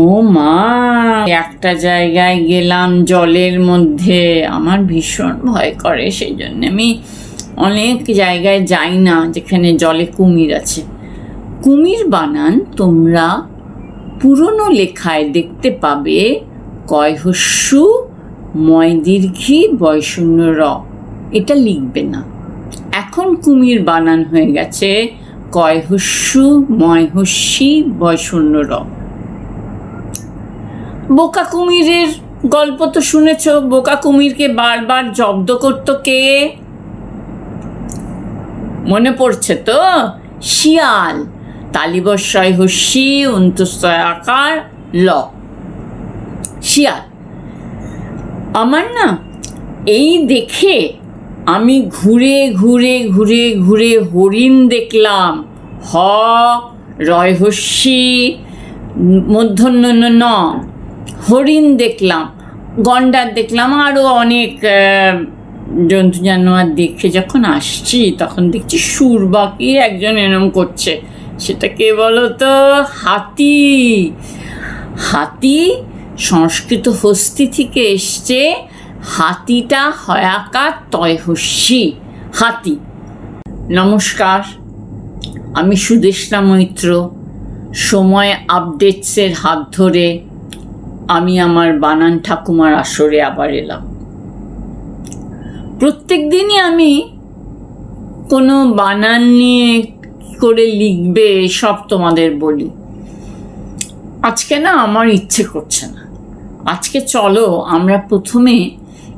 ও মা, একটা জায়গায় গেলাম জলের মধ্যে। আমার ভীষণ ভয় করে সেই জন্য আমি অনেক জায়গায় যাই না, যেখানে জলে কুমির আছে। কুমির বানান, তোমরা পুরনো লেখায় দেখতে পাবে, কয়হস্যু ময় দীর্ঘি বয়শূন্য র। এটা লিখবে না। এখন কুমির বানান হয়ে গেছে, কয়হস্যু ময়হস্যি বয়শূন্য র। বোকা কুমিরের গল্প তো শুনেছ? বোকা কুমিরকে বারবার জব্দ করতো কে? মনে পড়ছে তো? শিয়াল তালিবস্বয় হস্যি অন্তস্তয় আকার, ল। শিয়াল, আমার না এই দেখে আমি ঘুরে ঘুরে ঘুরে ঘুরে হরিণ দেখলাম। হ রয়হস্যি মধ্যন্য ন হরিণ দেখলাম, গন্ডার দেখলাম আরও অনেক জন্তু জানোয়ার দেখে যখন আসছি, তখন দেখছি সুর বাকি একজন এরম করছে। সেটা কে বলো তো হাতি। হাতি সংস্কৃত হস্তি থেকে এসছে, হাতিটা হয়াকার তয়হস্যি হাতি। নমস্কার, আমি সুদেষ্ণা মৈত্র। সময় আপডেটসের হাত ধরে আমি আমার বানান ঠাকুমার আসরে আবার এলাম। প্রত্যেক দিনই আমি কোনো বানান নিয়ে করে লিখবে সব তোমাদের বলি। আজকে না আমার ইচ্ছে করছে না। আজকে চলো আমরা প্রথমে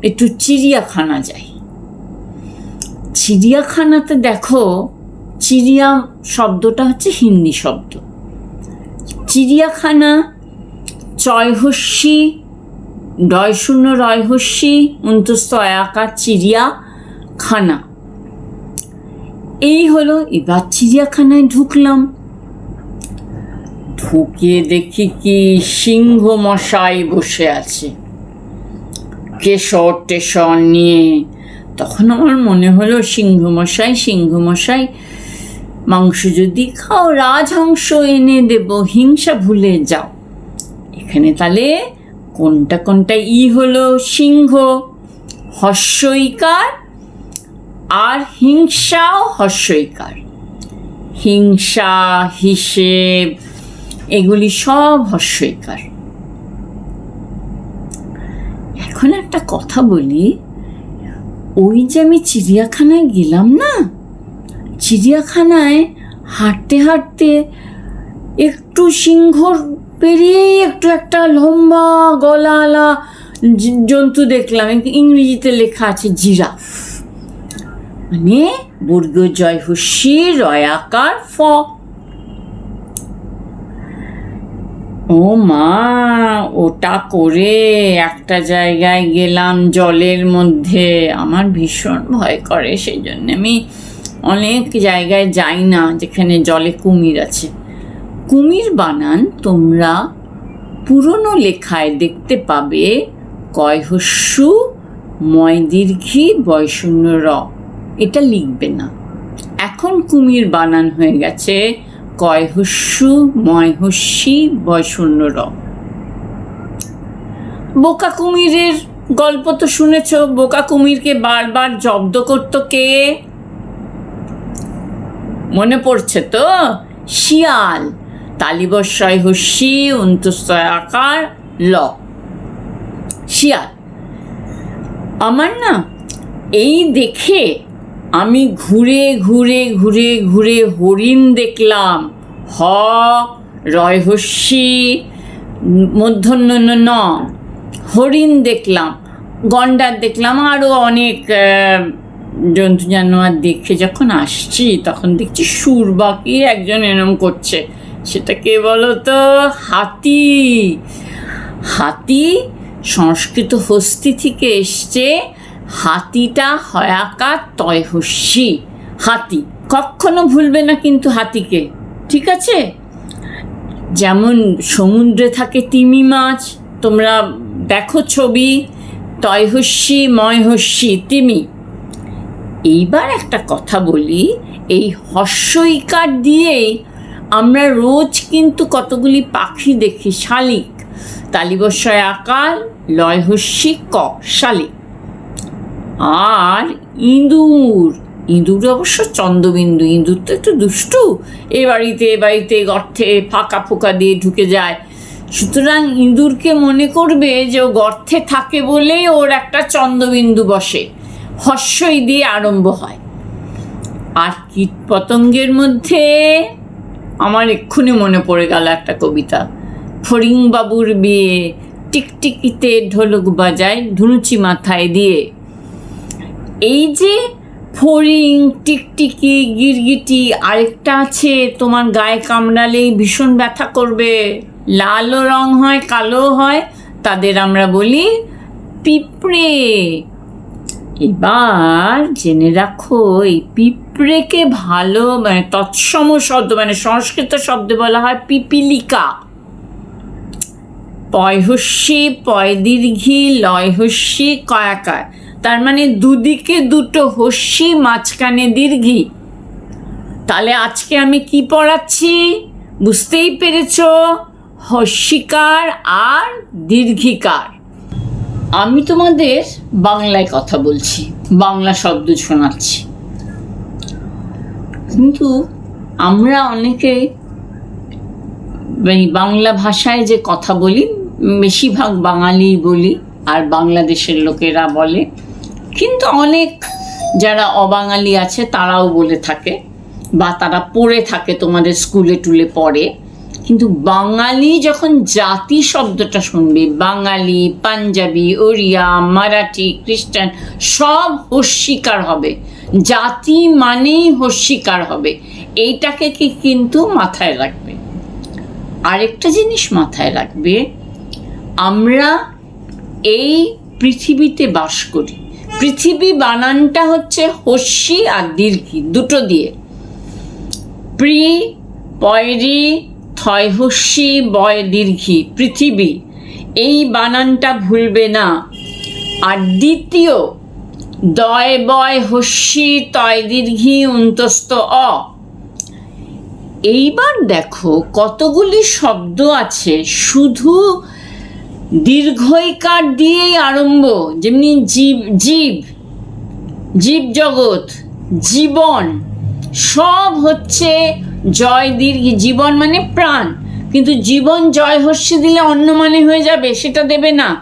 একটু চিড়িয়াখানা যাই। চিড়িয়াখানাতে দেখো, চিড়িয়া শব্দটা হচ্ছে হিন্দি শব্দ। চিড়িয়াখানা চয়হস্যি ডয় শূন্য রয়হস্যি, অন্তস্থ আকার চিড়িয়া খানা এই হলো এবার চিড়িয়াখানায় ঢুকলাম। ঢুকে দেখি কি সিংহ মশাই বসে আছে। কেশর টেশর নিয়ে। তখন আমার মনে হলো, সিংহ মশাই সিংহ মশাই, মাংস যদি খাও, রাজহংস এনে দেব, হিংসা ভুলে যাও। এখানে তাহলে কোনটা কোনটা? ই হলো সিংহ হস্যইকার আর হিংসাও হস্যইকার হিংসা, হিসেব, এগুলি সব হস্যইকার এখন একটা কথা বলি, ওই যে আমি চিড়িয়াখানায় গেলাম না, চিড়িয়াখানায় হাঁটতে হাঁটতে একটু সিংহর পেরিয়েই একটু একটা লম্বা গলাওয়ালা জ- জন্তু দেখলাম। ইংরেজিতে লেখা আছে জিরাফ। মানে বর্গ জয় হুসি রয়াকার ফ। ও মা, ওটা করে একটা জায়গায় গেলাম জলের মধ্যে। আমার ভীষণ ভয় করে সেই জন্য আমি অনেক জায়গায় যাই না, যেখানে জলে কুমির আছে। কুমির বানান তোমরা। পুরনো লেখায় দেখতে পাবে কয়হস্যু ময় দীর্ঘি বয়শূন্য র। এটা লিখবে না। এখন কুমির বানান হয়ে গেছে কয়হস্যু ময়হস্যি বয়শূন্য র। বোকা কুমিরের গল্প তো শুনেছ? বোকা কুমিরকে বারবার জব্দ করতো কে? মনে পড়ছে তো? শিয়াল। তালিবস্বয় হস্যি অন্তস্তয় আকার, ল। শিয়াল। আমার না এই দেখে আমি ঘুরে ঘুরে ঘুরে ঘুরে হরিণ দেখলাম। হ রয়হস্যি মধ্যন্য ন হরিণ দেখলাম, গন্ডার দেখলাম আরও অনেক জন্তু জানোয়ার দেখে যখন আসছি, তখন দেখছি সুর বাকি একজন এরম করছে। সেটা কে বলো তো হাতি। হাতি সংস্কৃত হস্তি থেকে এসছে হাতিটা হয়াকার তয়হস্যি হাতি, কখনো ভুলবে না কিন্তু হাতিকে, ঠিক আছে? যেমন সমুদ্রে থাকে তিমি মাছ, তোমরা দেখো ছবি তয়হস্যি ময়হস্যি তিমি। এইবার একটা কথা বলি, এই হস্যইকার দিয়েই আমরা রোজ কিন্তু কতগুলি পাখি দেখি, শালিক। তালিবস্বয় আকাল লয় হস্যি ক, শালিক। আর ইঁদুর ইঁদুর অবশ্য চন্দ্রবিন্দু, ইঁদুর তো একটু দুষ্টু। এ বাড়িতে এ বাড়িতে গর্তে ফাঁকা ফোকা দিয়ে ঢুকে যায়। সুতরাং ইঁদুরকে মনে করবে যে ও গর্তে থাকে বলেই ওর একটা চন্দ্রবিন্দু বসে। হস্যই দিয়ে আরম্ভ হয়। আর কীট পতঙ্গের মধ্যে আমার এক্ষুনি মনে পড়ে গেল একটা কবিতা। ফড়িংবাবুর বিয়ে, টিকটিকিতে ঢোলক বাজায় ধুনুচি মাথায় দিয়ে। এই যে ফড়িং, টিকটিকি, গিরগিটি, আরেকটা আছে, তোমার গায়ে কামড়ালেই ভীষণ ব্যথা করবে। লালও রং হয়, কালো হয়, তাদের আমরা বলি পিঁপড়ে। এবার জেনে রাখো, এই পিঁপড়েকে ভালো মানে তৎসম শব্দ মানে সংস্কৃত শব্দে বলা হয় পিপিলিকা। পয়হস্যি পয় দীর্ঘি লয় হস্যি কয়াকার তার মানে দুদিকে দুটো হস্যি, মাঝখানে দীর্ঘি। তাহলে আজকে আমি কি পড়াচ্ছি? বুঝতেই পেরেছ, হস্যিকার আর দীর্ঘিকার। আমি তোমাদের বাংলায় কথা বলছি, বাংলা শব্দ শোনাচ্ছি। কিন্তু আমরা অনেকে এই বাংলা ভাষায় যে কথা বলি, বেশিরভাগ বাঙালি বলি আর বাংলাদেশের লোকেরা বলে। কিন্তু অনেক যারা অবাঙালি আছে, তারাও বলে থাকে বা তারা পড়ে থাকে তোমাদের স্কুলে টুলে পড়ে। কিন্তু বাঙালি যখন জাতি শব্দটা শুনবে, বাঙালি, পাঞ্জাবি, ওড়িয়া, মারাঠি, খ্রিস্টান, সব হস্যিকার হবে। জাতি মানেই হস্যিকার হবে। এইটাকে কি কিন্তু মাথায় রাখবে? আরেকটা জিনিস মাথায় রাখবে, আমরা এই পৃথিবীতে বাস করি। পৃথিবী বানানটা হচ্ছে হস্যি আর দীর্ঘি, দুটো দিয়ে। প্রি, পয়রি হস্যি বয় দীর্ঘি, পৃথিবী। এই বানানটা ভুলবে না। আর দ্বিতীয়, দয় বয় হস্যি তয় দীর্ঘি অন্তস্থ অ। এইবার দেখো কতগুলি শব্দ আছে। শুধু দীর্ঘইকার দিয়েই আরম্ভ, যেমনি জীব জীব জীব জগৎ জীবন। সব হচ্ছে জয় দীর্ঘ, জীবন মানে প্রাণ। কিন্তু জীবন জয় হস্যি দিলে অন্য মানে হয়ে যাবে, সেটা দেবে না।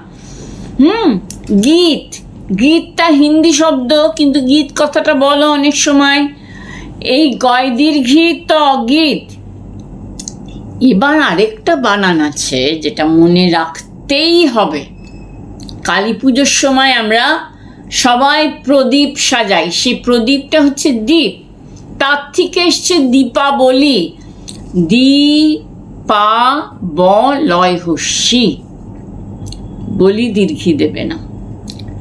হুম, গীত। গীতটা হিন্দি শব্দ, কিন্তু গীত কথাটা বলো অনেক সময়। এই গয় দীর্ঘি ত গীত। এবার আরেকটা বানান আছে, যেটা মনে রাখতেই হবে। কালী পুজোর সময় আমরা সবাই প্রদীপ সাজাই। সেই প্রদীপটা হচ্ছে দ্বীপ তার থেকে এসছে দীপাবলি। দি পা ব লয় বলি দীর্ঘি দেবে না।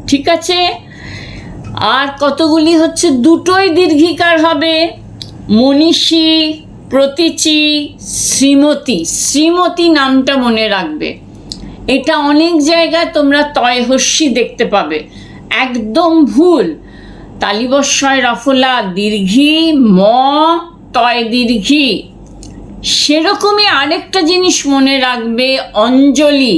ঠিক আছে? আর কতগুলি হচ্ছে? দুটোই দীর্ঘিকার হবে। মনীষী, প্রতীচি, শ্রীমতী। শ্রীমতী নামটা মনে রাখবে। এটা অনেক জায়গায় তোমরা তয়হস্যি দেখতে পাবে। একদম ভুল। তালিবস্বয় রফলা দীর্ঘি, ম, তয় দীর্ঘি। সেরকমই আরেকটা জিনিস মনে রাখবে, অঞ্জলি।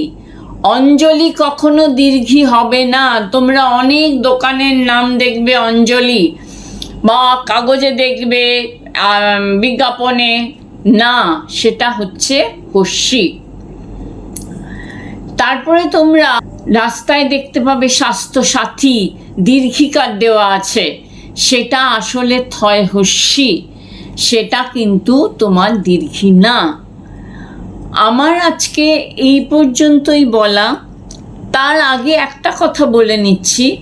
অঞ্জলি কখনো দীর্ঘি হবে না। তোমরা অনেক দোকানের নাম দেখবে অঞ্জলি, বা কাগজে দেখবে বিজ্ঞাপনে। না, সেটা হচ্ছে হস্যি। তারপরে তোমরা রাস্তায় দেখতে পাবে স্বাস্থ্য সাথী দীর্ঘিকার দেওয়া আছে। সেটা আসলে থয় হস্যি সেটা কিন্তু তোমার দীর্ঘি না। আমার আজকে এই পর্যন্তই বলা। তার আগে একটা কথা বলে নিচ্ছি।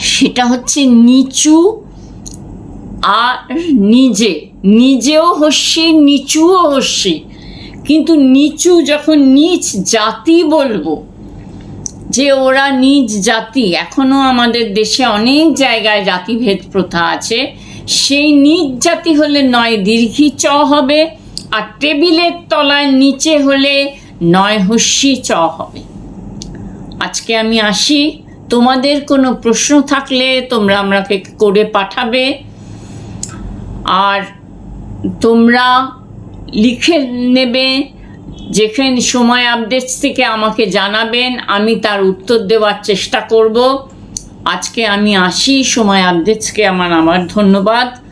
সেটা হচ্ছে নিচু আর নিজে। নিজেও হস্যি, নিচুও হস্যি। কিন্তু নিচু যখন নিচ জাতি বলব যে ওরা নিজ জাতি, এখনও আমাদের দেশে অনেক জায়গায় জাতিভেদ প্রথা আছে, সেই নিজ জাতি হলে নয় দীর্ঘি চ হবে, আর টেবিলের তলায় নিচে হলে নয় হস্যি চ হবে। আজকে আমি আসি, তোমাদের কোনো প্রশ্ন থাকলে তোমরা আমাকে করে পাঠাবে, আর তোমরা লিখে নেবে যেখানে সময় আপডেটস থেকে আমাকে জানাবেন, আমি তার উত্তর দেওয়ার চেষ্টা করব। আজকে আমি আসি সময় আপডেটসকে আমার আমার ধন্যবাদ।